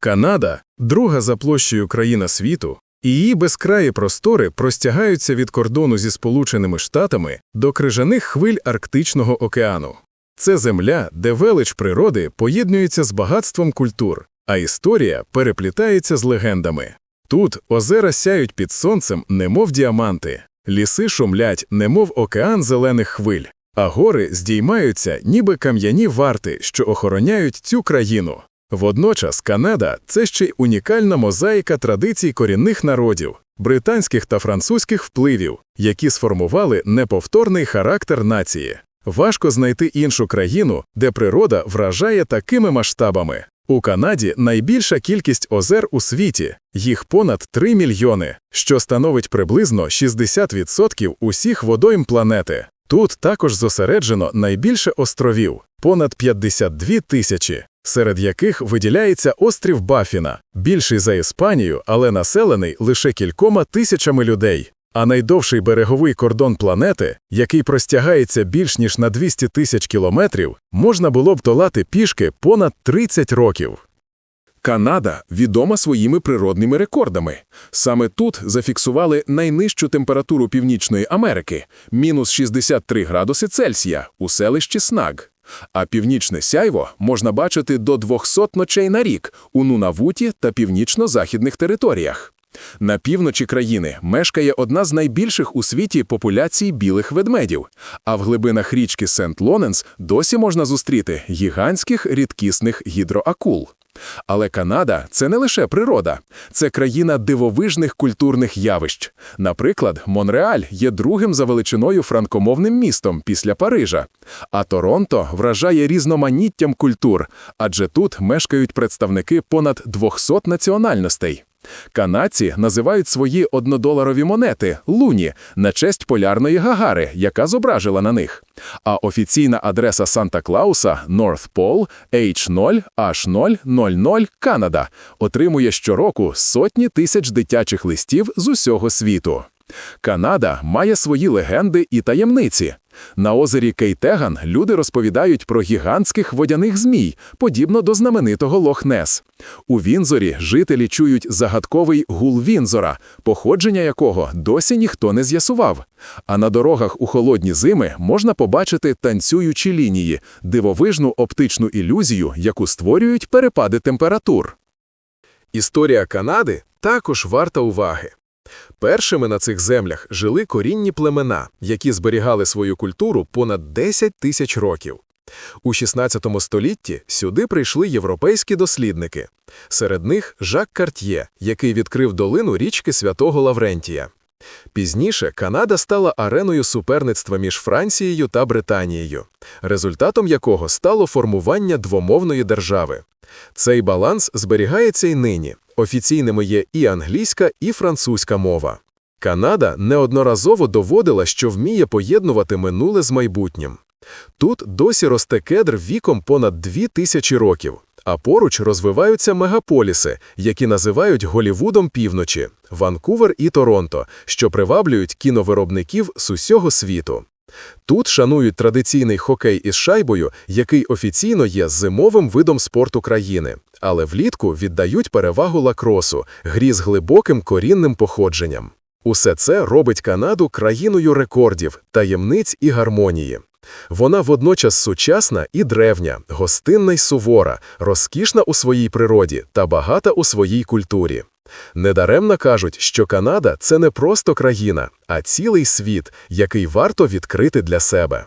Канада друга за площею країна світу, і її безкраї простори простягаються від кордону зі Сполученими Штатами до крижаних хвиль Арктичного океану. Це земля, де велич природи поєднується з багатством культур, а історія переплітається з легендами. Тут озера сяють під сонцем, немов діаманти, ліси шумлять, немов океан зелених хвиль, а гори здіймаються, ніби кам'яні варти, що охороняють цю країну. Водночас Канада це ще й унікальна мозаїка традицій корінних народів, британських та французьких впливів, які сформували неповторний характер нації. Важко знайти іншу країну, де природа вражає такими масштабами. У Канаді найбільша кількість озер у світі, їх понад 3 мільйони, що становить приблизно 60% усіх водойм планети. Тут також зосереджено найбільше островів понад 52 тисячі, серед яких виділяється острів Бафіна, більший за Іспанію, але населений лише кількома тисячами людей. А найдовший береговий кордон планети, який простягається більш ніж на 200 тисяч кілометрів, можна було б долати пішки понад 30 років. Канада відома своїми природними рекордами. Саме тут зафіксували найнижчу температуру Північної Америки – мінус 63 градуси Цельсія у селищі Снаг. А північне сяйво можна бачити до 200 ночей на рік у Нунавуті та північно-західних територіях. На півночі країни мешкає одна з найбільших у світі популяцій білих ведмедів, а в глибинах річки Сент-Лоненс досі можна зустріти гігантських рідкісних гідроакул. Але Канада це не лише природа, це країна дивовижних культурних явищ. Наприклад, Монреаль є другим за величиною франкомовним містом після Парижа, а Торонто вражає різноманіттям культур, адже тут мешкають представники понад 200 національностей. Канадці називають свої однодоларові монети луні на честь полярної гагари, яка зображила на них. А офіційна адреса Санта-Клауса North Pole H0 H000 Канада отримує щороку сотні тисяч дитячих листів з усього світу. Канада має свої легенди і таємниці. На озері Кейтеган люди розповідають про гігантських водяних змій, подібно до знаменитого Лох-Нес. У Вінзорі жителі чують загадковий гул Вінзора, походження якого досі ніхто не з'ясував. А на дорогах у холодні зими можна побачити танцюючі лінії, дивовижну оптичну ілюзію, яку створюють перепади температур. Історія Канади також варта уваги. Першими на цих землях жили корінні племена, які зберігали свою культуру понад 10 тисяч років. У 16 столітті сюди прийшли європейські дослідники. Серед них Жак Карт'є, який відкрив долину річки Святого Лаврентія. Пізніше Канада стала ареною суперництва між Францією та Британією, результатом якого стало формування двомовної держави. Цей баланс зберігається й нині. Офіційними є і англійська, і французька мова. Канада неодноразово доводила, що вміє поєднувати минуле з майбутнім. Тут досі росте кедр віком понад дві тисячі років, а поруч розвиваються мегаполіси, які називають Голівудом півночі, Ванкувер і Торонто, що приваблюють кіновиробників з усього світу. Тут шанують традиційний хокей із шайбою, який офіційно є зимовим видом спорту країни, але влітку віддають перевагу лакросу, грі з глибоким корінним походженням. Усе це робить Канаду країною рекордів, таємниць і гармонії. Вона водночас сучасна і древня, гостинна й сувора, розкішна у своїй природі та багата у своїй культурі. Недаремно кажуть, що Канада це не просто країна, а цілий світ, який варто відкрити для себе.